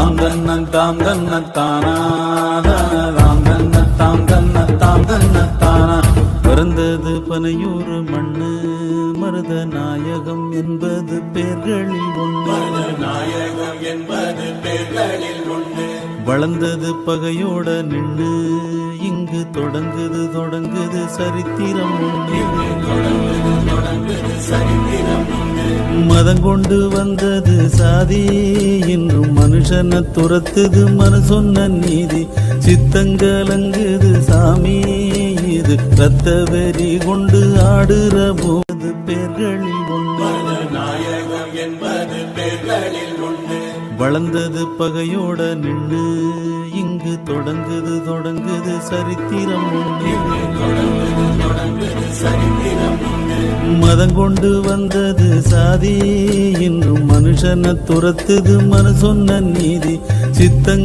தாம் தன்ன தாம் தன்ன தானா தாம் தன்ன தாம் தன்ன தாம் தன்ன தானா. பிறந்தது பனையூர் மண்ணு மருத நாயகம் என்பது பேர்களில் ஒன்று நாயகம் என்பது பேர்களில் உண்டு வளர்ந்தது பகையோட நின்று இங்கு தொடங்குது தொடங்குது சரித்திரம் ஒன்று மதம் கொண்டு வந்தது சாதி. இன்றும் மனுஷனை துரத்துது மனு சொன்ன நீதி சித்தங்கலங்குது சாமி. இது ரத்த வெறி கொண்டு ஆடுற போது பேர்களில் ஒன்று நாயகம் என்பது பேர்களில் ஒன்று வளர்ந்தது பகையோட நின்று. இங்கு தொடங்குது தொடங்குது சரித்திரம் ஒன்று மதம் கொண்டு வந்தது சாதி. இன்றும் மனுஷனை துரத்துது மனு சொன்ன நீதி. சித்தங்க